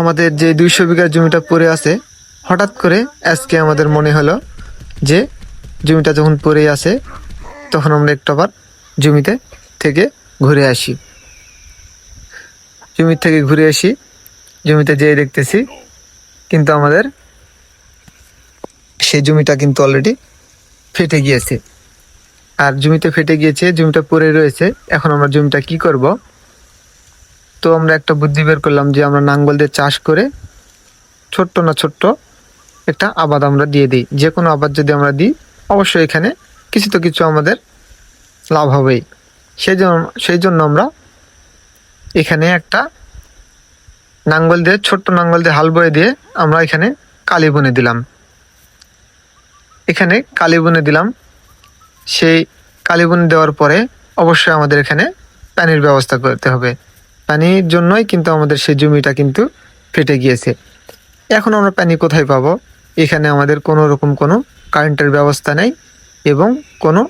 আমাদের যে দুইশো বিঘা জমিটা পড়ে আছে, হঠাৎ করে আজকে আমাদের মনে হলো যে জমিটা যখন পড়ে আছে, তখন আমরা একটু আবার জমিতে থেকে ঘুরে আসি। জমি থেকে ঘুরে আসি, জমিতে যেয়ে দেখতেছি কিন্তু আমাদের সেই জমিটা কিন্তু অলরেডি ফেটে গিয়েছে। আর জমিতে ফেটে গিয়েছে, জমিটা পড়ে রয়েছে, এখন আমরা জমিটা কি করব? তো আমরা একটা বুদ্ধি বের করলাম যে আমরা নাঙ্গল দিয়ে চাষ করে ছোট্ট না ছোট্ট একটা আবাদ আমরা দিয়ে দিই। যে কোনো আবাদ যদি আমরা দিই, অবশ্যই এখানে কিছু তো কিছু আমাদের লাভ হবেই। সেই জন্য সেই জন্য আমরা এখানে একটা নাঙ্গল দিয়ে, ছোট্ট নাঙ্গল দিয়ে হাল বয়ে দিয়ে আমরা এখানে কালি বুনে দিলাম। এখানে কালি বুনে দিলাম। সেই কালি বুনে দেওয়ার পরে অবশ্যই আমাদের এখানে পানির ব্যবস্থা করতে হবে। পানির জন্যই কিন্তু আমাদের সেই জমিটা কিন্তু ফেটে গিয়েছে। এখন আমরা পানি কোথায় পাবো? এখানে আমাদের কোনো রকম কোনো কারেন্টের ব্যবস্থা নেই এবং কোনো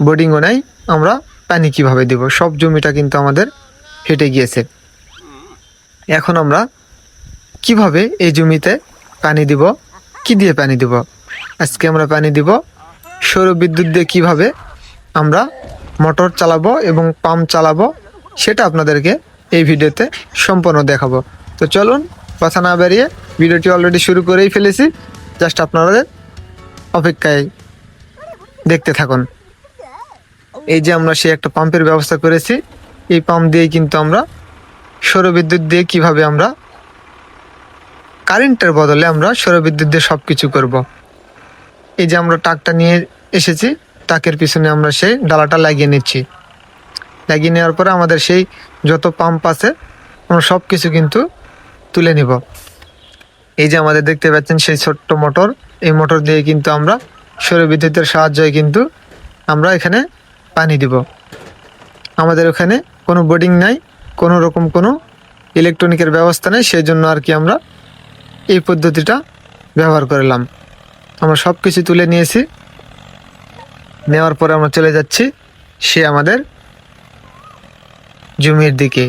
বোর্ডিংও নাই। আমরা পানি কীভাবে দেব? সব জমিটা কিন্তু আমাদের ফেটে গিয়েছে। এখন আমরা কীভাবে এই জমিতে পানি দিব? কি দিয়ে পানি দিব? আজকে আমরা পানি দিব সৌর বিদ্যুৎ দিয়ে কীভাবে আমরা মোটর চালাবো এবং পাম্প চালাবো সেটা আপনাদেরকে এই ভিডিওতে সম্পূর্ণ দেখাবো। তো চলুন, কথা না বেরিয়ে ভিডিওটি অলরেডি শুরু করেই ফেলেছি। জাস্ট আপনাদের অপেক্ষায় দেখতে থাকুন। এই যে আমরা সেই একটা পাম্পের ব্যবস্থা করেছি। এই পাম্প দিয়ে কিন্তু আমরা সৌরবিদ্যুৎ দিয়ে কীভাবে আমরা কারেন্টের বদলে আমরা সৌরবিদ্যুৎ দিয়ে সব কিছু করব। এই যে আমরা টাকটা নিয়ে এসেছি টাকের পিছনে আমরা সেই ডালাটা লাগিয়ে নিচ্ছি। লাগিয়ে নেওয়ার পরে আমাদের সেই যত পাম্প আছে, আমরা সব কিছু কিন্তু তুলে নিব। এই যে আমাদের দেখতে পাচ্ছেন সেই ছোট্ট মোটর এই মোটর দিয়ে কিন্তু আমরা সৌরবিদ্যুতের সাহায্যে কিন্তু আমরা এখানে পানি দিব। আমাদের ওখানে কোনো বোর্ডিং নাই, কোনো রকম কোনো ইলেকট্রনিকের ব্যবস্থা নেই সেই জন্য আর কি আমরা এই পদ্ধতিটা ব্যবহার করলাম। আমরা সব কিছু তুলে নিয়েছি। নেওয়ার পরে আমরা চলে যাচ্ছি, সে আমাদের জমির দিকে।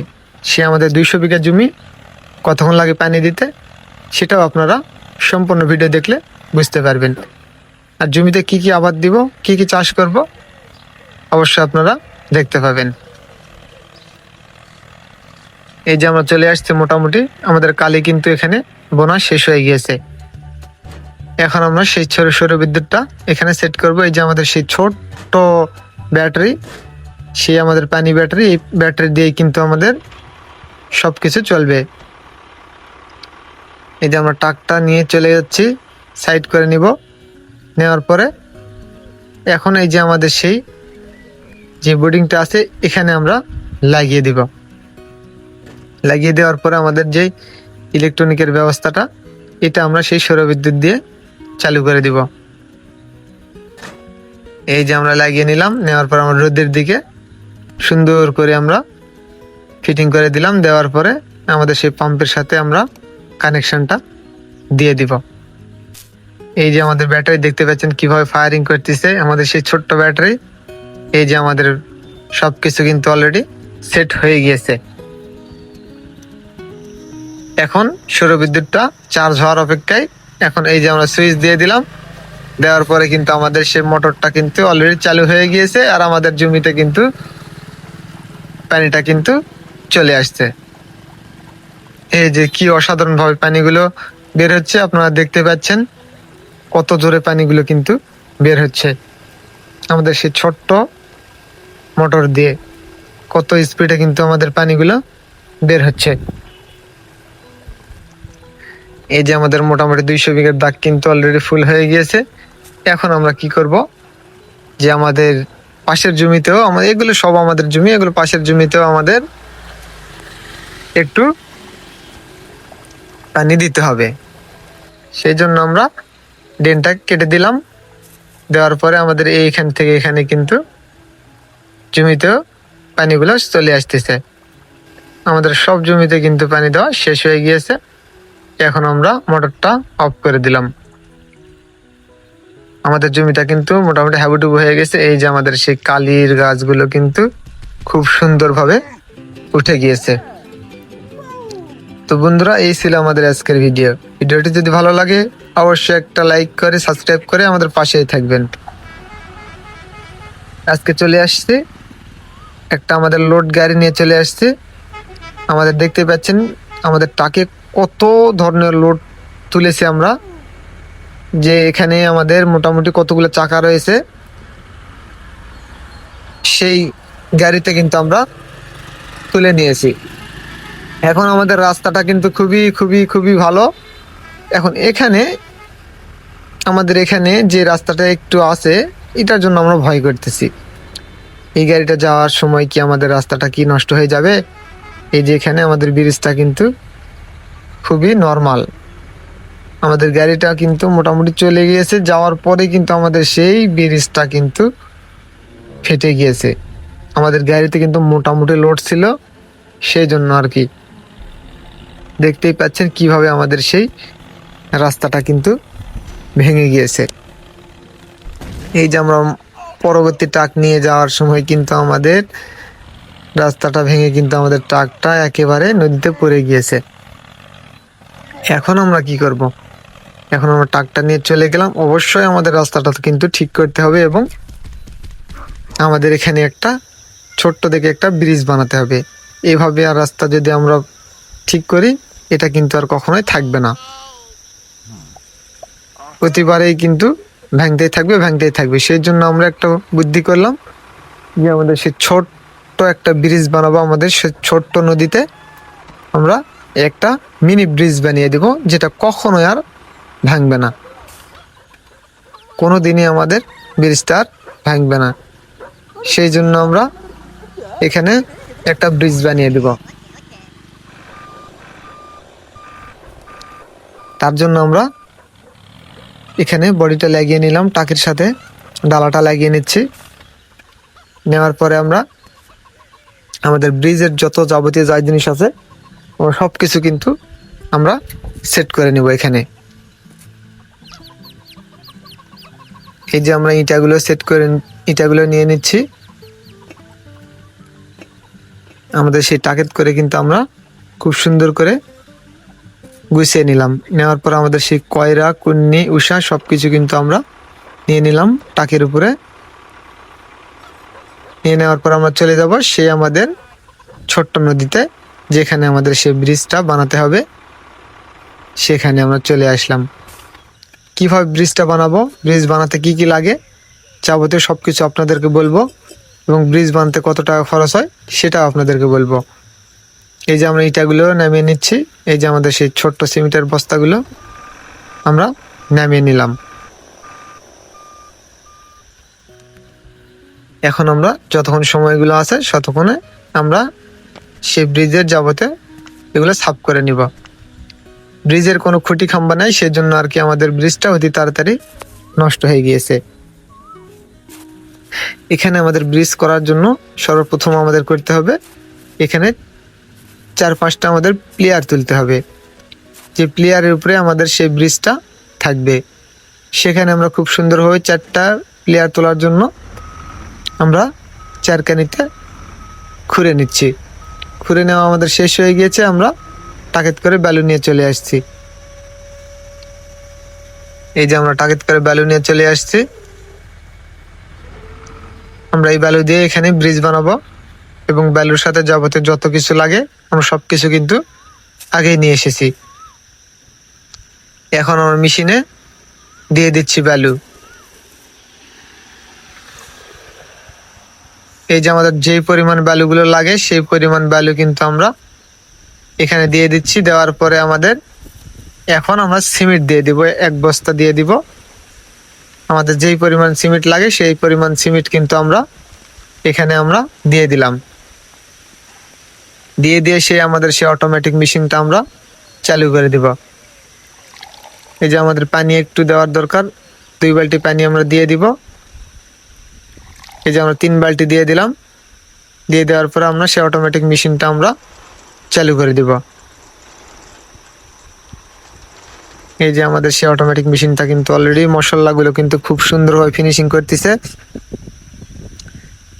সে আমাদের দুইশো বিঘা জমি কতক্ষণ লাগে পানি দিতে, সেটাও আপনারা সম্পূর্ণ ভিডিও দেখলে বুঝতে পারবেন। আর জমিতে কি কি আবাদ দিব, কি কি চাষ করব, অবশ্যই আপনারা দেখতে পাবেন। এই যে আমরা চলে আসছি মোটামুটি, আমাদের কালি কিন্তু এখানে বোনা শেষ হয়ে গিয়েছে। এখন আমরা সেই ছোট সৌর বিদ্যুৎটা এখানে সেট করব, এই যে আমাদের সেই ছোট্ট ব্যাটারি। সেই আমাদের পানি ব্যাটারি, এই ব্যাটারি দিয়ে কিন্তু আমাদের সব কিছু চলবে। এই যে আমরা টাকটা নিয়ে চলে যাচ্ছি, সাইড করে নিব। নেওয়ার পরে এখন এই যে আমাদের সেই যে বোর্ডিংটা আছে, এখানে আমরা লাগিয়ে দিব। লাগিয়ে দেওয়ার পরে আমাদের যে ইলেকট্রনিকের ব্যবস্থাটা, এটা আমরা সেই সৌরবিদ্যুৎ দিয়ে চালু করে দিব। এই যে আমরা লাগিয়ে নিলাম, নেওয়ার পর আমরা রোদের দিকে সুন্দর করে আমরা ফিটিং করে দিলাম, দেওয়ার পরে আমাদের সেই পাম্পের সাথে আমরা কানেকশনটা দিয়ে দিব। এই যে আমাদের ব্যাটারি দেখতে পাচ্ছেন কীভাবে ফায়ারিং করতেছে, আমাদের সেই ছোট্ট ব্যাটারি এই যে আমাদের সব কিছু কিন্তু অলরেডি সেট হয়ে গিয়েছে। এখন সৌরবিদ্যুৎটা চার্জ হওয়ার অপেক্ষায় এখন এই যে আমরা সুইচ দিয়ে দিলাম, দেওয়ার পরে কিন্তু আমাদের সেই মোটরটা কিন্তু অলরেডি চালু হয়ে গিয়েছে আর আমাদের জমিতে কিন্তু পানিটা কিন্তু চলে আসছে। এই যে কি অসাধারণ ভাবে পানিগুলো বের হচ্ছে, আপনারা দেখতে পাচ্ছেন কত জোরে পানিগুলো কিন্তু বের হচ্ছে। আমাদের সেই ছোট্ট মোটর দিয়ে কত স্পিডে কিন্তু আমাদের পানিগুলো বের হচ্ছে। এই যে আমাদের মোটামুটি দুইশো বিঘার দাগ কিন্তু অলরেডি ফুল হয়ে গিয়েছে। এখন আমরা কি করব? যে আমাদের পাশের জমিতেও আমাদের, এগুলো সব আমাদের জমি, এগুলো পাশের জমিতেও আমাদের একটু পানি দিতে হবে। সেই জন্য আমরা ড্রেনটা কেটে দিলাম। দেওয়ার পরে আমাদের এইখান থেকে এখানে কিন্তু জমিতেও পানিগুলো চলে আসতেছে। আমাদের সব জমিতে কিন্তু পানি দেওয়া শেষ হয়ে গিয়েছে। এখন আমরা মোটরটা অফ করে দিলাম। আমাদের জমিটা কিন্তু মোটামুটি হাবুডুবু হয়ে গেছে। এই যে আমাদের সেই কালির গাছগুলো কিন্তু খুব সুন্দরভাবে উঠে গিয়েছে। তো বন্ধুরা, এই ছিল আমাদের আজকের ভিডিও। ভিডিওটি যদি ভালো লাগে, অবশ্যই একটা লাইক করে, সাবস্ক্রাইব করে আমাদের পাশেই থাকবেন। আজকে চলে আসছে। একটা আমাদের লোড গাড়ি নিয়ে চলে আসছে। আমাদের দেখতে পাচ্ছেন, আমাদের টাকে কত ধরনের লোড তুলেছি আমরা। যে এখানে আমাদের মোটামুটি কতগুলো চাকা রয়েছে, সেই গাড়িতে কিন্তু আমরা তুলে নিয়েছি। এখন আমাদের রাস্তাটা কিন্তু খুবই খুবই খুবই ভালো। এখন এখানে, আমাদের এখানে যে রাস্তাটা একটু আছে, এটার জন্য আমরা ভয় করতেছি। এই গাড়িটা যাওয়ার সময় কি আমাদের রাস্তাটা কি নষ্ট হয়ে যাবে? এই যে এখানে আমাদের ব্রিজটা কিন্তু খুবই নর্মাল আমাদের গাড়িটা কিন্তু মোটামুটি চলে গিয়েছে, যাওয়ার পরে কিন্তু আমাদের সেই ব্রিজটা কিন্তু ফেটে গিয়েছে। আমাদের গাড়িতে কিন্তু মোটামুটি লোড ছিল, সেই জন্য আর কি। দেখতেই পাচ্ছেন কীভাবে আমাদের সেই রাস্তাটা কিন্তু ভেঙে গিয়েছে। এই যে আমরা পরবর্তী ট্রাক নিয়ে যাওয়ার সময় কিন্তু আমাদের রাস্তাটা ভেঙে কিন্তু আমাদের ট্রাকটা একেবারে নদীতে পড়ে গিয়েছে। এখন আমরা কি করব? এখন আমরা ট্রাকটা নিয়ে চলে গেলাম। অবশ্যই আমাদের রাস্তাটা কিন্তু ঠিক করতে হবে এবং আমাদের এখানে একটা ছোট্ট দেখে একটা ব্রিজ বানাতে হবে। এভাবে আর রাস্তা যদি আমরা ঠিক করি, এটা কিন্তু আর কখনোই থাকবে না। প্রতিবারেই কিন্তু ভাঙতেই থাকবে ভাঙতেই থাকবে। সেই জন্য আমরা একটা বুদ্ধি করলাম যে আমাদের সে ছোট্ট একটা ব্রিজ বানাবো, আমাদের সে ছোট্ট নদীতে আমরা একটা মিনি ব্রিজ বানিয়ে দেব, যেটা কখনোই আর ভাঙবে না। কোনো দিনই আমাদের ব্রিজটা আর ভাঙবে না। সেই জন্য আমরা এখানে একটা ব্রিজ বানিয়ে দেব। তার জন্য আমরা এখানে বডিটা লাগিয়ে নিলাম, টাকির সাথে ডালাটা লাগিয়ে নিচ্ছি। নেওয়ার পরে আমরা আমাদের ব্রিজের যত যাবতীয় যা জিনিস আছে সব কিছু কিন্তু আমরা সেট করে নেব এখানে। এই যে আমরা ইটাগুলো সেট করে ইটাগুলো নিয়ে নিচ্ছি। আমাদের সেই টাকেত করে কিন্তু আমরা খুব সুন্দর করে গুছিয়ে নিলাম। নেওয়ার পর আমাদের সেই কয়রা, কুন্নি উষা সব কিছু কিন্তু আমরা নিয়ে নিলাম টাকের উপরে। নিয়ে নেওয়ার পর আমরা চলে যাব সেই আমাদের ছোট্ট নদীতে, যেখানে আমাদের সেই ব্রিজটা বানাতে হবে। সেখানে আমরা চলে আসলাম। কীভাবে ব্রিজটা বানাবো? ব্রিজ বানাতে কি কি লাগে? যাবতীয় সব কিছু আপনাদেরকে বলব। এবং ব্রিজ বানাতে কত টাকা খরচ হয়, সেটাও আপনাদেরকে বলব। এই যে আমরা ইটাগুলো নামিয়ে নিচ্ছি। এই যে আমাদের সেই ছোট্ট সিমেন্টের বস্তাগুলো আমরা নামিয়ে নিলাম। এখন আমরা যতক্ষণ সময়গুলো আছে, ততক্ষণে আমরা সেই ব্রিজের যাবতে এগুলো সাফ করে নিব। ব্রিজের কোনো খুঁটি খাম্বা নাই, সেজন্য আর কি আমাদের ব্রিজটা অতি তাড়াতাড়ি নষ্ট হয়ে গিয়েছে। এখানে আমাদের ব্রিজ করার জন্য সর্বপ্রথম আমাদের করতে হবে, এখানে চার পাঁচটা আমাদের প্লেয়ার তুলতে হবে। যে প্লেয়ারের উপরে আমাদের সেই ব্রিজটা থাকবে। সেখানে আমরা খুব সুন্দরভাবে চারটা প্লেয়ার তোলার জন্য আমরা চারকানিতে খুঁড়ে নিচ্ছি। খুঁড়ে নেওয়া আমাদের শেষ হয়ে গিয়েছে, আমরা টাকেত করে ব্যালু নিয়ে চলে আসছি। এই যে আমরা টাকেত করে ব্যালু নিয়ে চলে আসছি। আমরা এই ব্যালু দিয়ে এখানে ব্রিজ বানাবো এবং ব্যালুর সাথে যাবতীয় যত কিছু লাগে, আমরা সব কিছু কিন্তু আগেই নিয়ে এসেছি। এখন আমার মেশিনে দিয়ে দিচ্ছি ব্যালু এই যে আমাদের যেই পরিমাণ ব্যালুগুলো লাগে, সেই পরিমাণ ব্যালু কিন্তু আমরা এখানে দিয়ে দিচ্ছি, দেওয়ার পরে আমাদের এখন আমরা সিমেন্ট দিয়ে দিব, এক বস্তা দিয়ে দিব। আমাদের যেই পরিমাণ সিমেন্ট লাগে সেই পরিমাণ সিমেন্ট কিন্তু আমরা এখানে আমরা দিয়ে দিলাম। দিয়ে দিয়ে সে আমাদের সেই অটোমেটিক মেশিনটা আমরা চালু করে দিব। এই যে আমাদের পানি একটু দেওয়ার দরকার, দুই বালতি পানি আমরা দিয়ে দিব। এই যে আমরা তিন বালতি দিয়ে দিলাম। দিয়ে দেওয়ার পরে আমরা সেই অটোমেটিক মেশিনটা আমরা চালু করে দিব। এই যে আমাদের সেই অটোমেটিক মেশিনটা কিন্তু অলরেডি মশলাগুলো কিন্তু খুব সুন্দরভাবে ফিনিশিং করতেছে।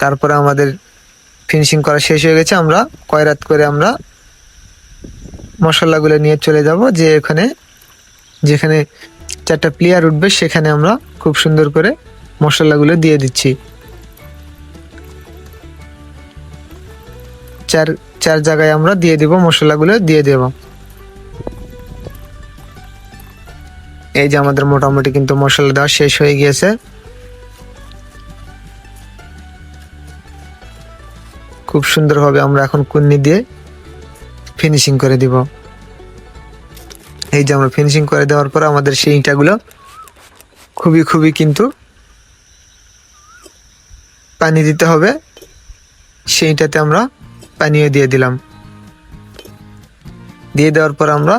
তারপরে আমাদের ফিনিশিং করা শেষ হয়ে গেছে। আমরা কয়রাত করে আমরা মশলাগুলো নিয়ে চলে যাব যে এখানে, যেখানে চারটা প্লেয়ার উঠবে, সেখানে আমরা খুব সুন্দর করে মশলাগুলো দিয়ে দিচ্ছি। চার চার জায়গায় আমরা দিয়ে দেব, মশলাগুলো দিয়ে দেব। এই যে আমাদের মোটামুটি কিন্তু মশলা দেওয়া শেষ হয়ে গিয়েছে। খুব সুন্দরভাবে আমরা এখন কুন্নি দিয়ে ফিনিশিং করে দিব। এই যে আমরা ফিনিশিং করে দেওয়ার পর আমাদের সেই ইটাগুলো খুবই খুবই কিন্তু পানি দিতে হবে। সেইটাতে আমরা পানিও দিয়ে দিলাম। দিয়ে দেওয়ার পর আমরা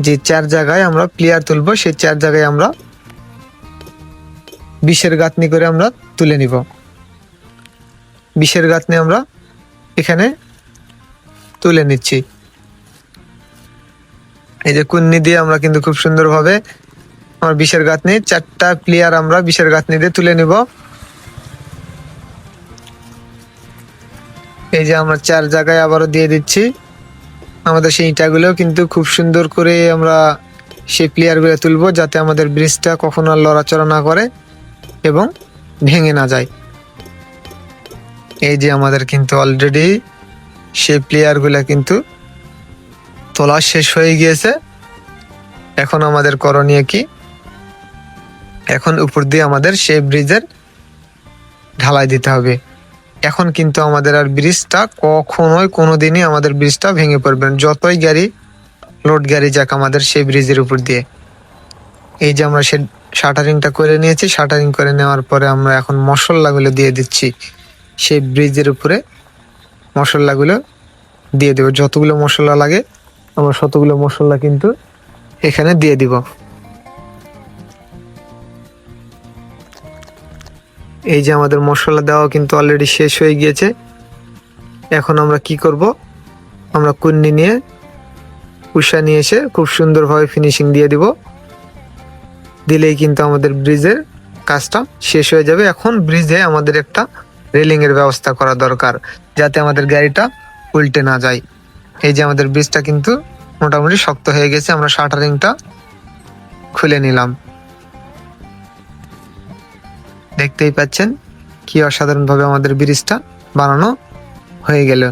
যে চার জায়গায় আমরা প্লেয়ার তুলবো, সেই চার জায়গায় আমরা বিষের গাঁথনি করে আমরা তুলে নিব। বিষের গাঁথনি আমরা এখানে তুলে নিচ্ছি। এই যে কুন্নি দিয়ে আমরা কিন্তু খুব সুন্দরভাবে আমার বিষের গাঁথনি, চারটা প্লেয়ার আমরা বিষের গাঁথনি দিয়ে তুলে নিব। এই যে আমরা চার জায়গায় আবারও দিয়ে দিচ্ছি। আমাদের সেই ইটাগুলো কিন্তু খুব সুন্দর করে আমরা সেই প্লেয়ারগুলো তুলবো যাতে আমাদের ব্রিজটা কখনো আর লড়াচড়া না করে এবং ভেঙে না যায়। এই যে আমাদের কিন্তু অলরেডি সেই প্লেয়ারগুলো কিন্তু তোলা শেষ হয়ে গিয়েছে। এখন আমাদের করণীয় কি? এখন উপর দিয়ে আমাদের সেই ব্রিজের ঢালাই দিতে হবে। এখন কিন্তু আমাদের আর ব্রিজটা কখনোই কোনোদিনই আমাদের ব্রিজটা ভেঙে পড়বে না। যতই গাড়ি লোড গাড়ি যাক আমাদের সেই ব্রিজের উপর দিয়ে। এই যে আমরা সে শাটারিংটা করে নিয়েছি, শাটারিং করে নেওয়ার পরে আমরা এখন মশলাগুলো দিয়ে দিচ্ছি। সেই ব্রিজের উপরে মশলাগুলো দিয়ে দেবো। যতগুলো মশলা লাগে, আমরা শতগুলো মশলা কিন্তু এখানে দিয়ে দিব। এই যে আমাদের মশলা দেওয়া কিন্তু অলরেডি শেষ হয়ে গিয়েছে। এখন আমরা কি করব? আমরা কুন্নি নিয়ে উষা নিয়ে এসে খুব সুন্দরভাবে ফিনিশিং দিয়ে দিব। দিলেই কিন্তু আমাদের ব্রিজের কাজটা শেষ হয়ে যাবে। এখন ব্রিজে আমাদের একটা রেলিংয়ের ব্যবস্থা করা দরকার, যাতে আমাদের গাড়িটা উল্টে না যায়। এই যে আমাদের ব্রিজটা কিন্তু মোটামুটি শক্ত হয়ে গেছে, আমরা শাটারিংটা খুলে নিলাম। দেখতেই পাচ্ছেন কি অসাধারণভাবে আমাদের ব্রিজটা বানানো হয়ে গেল।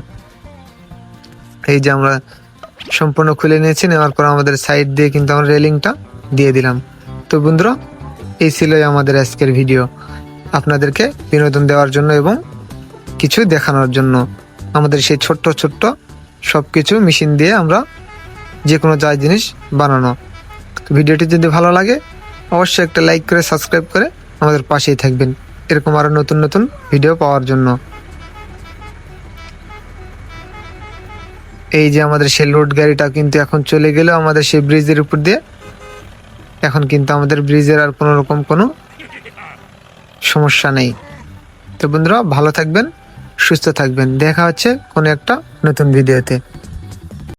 এই যে আমরা সম্পূর্ণ খুলে নিয়েছি, নেওয়ার পর আমাদের সাইড দিয়ে কিন্তু আমরা রেলিংটা দিয়ে দিলাম। তো বন্ধুরা, এই ছিলই আমাদের আজকের ভিডিও। আপনাদেরকে বিনোদন দেওয়ার জন্য এবং কিছু দেখানোর জন্য। আমাদের সেই ছোট্ট ছোট্ট সব কিছু মেশিন দিয়ে আমরা যে কোনো যা জিনিস বানানো। ভিডিওটি যদি ভালো লাগে, অবশ্যই একটা লাইক করে, সাবস্ক্রাইব করে আমাদের পাশেই থাকবেন। এরকম আরও নতুন নতুন ভিডিও পাওয়ার জন্য। এই যে আমাদের সেই লোড গাড়িটা কিন্তু এখন চলে গেল আমাদের সেই ব্রিজের উপর দিয়ে এখন কিন্তু আমাদের ব্রিজের আর কোনো রকম কোনো সমস্যা নেই। তো বন্ধুরা, ভালো থাকবেন, সুস্থ থাকবেন। দেখা হচ্ছে কোনো একটা নতুন ভিডিওতে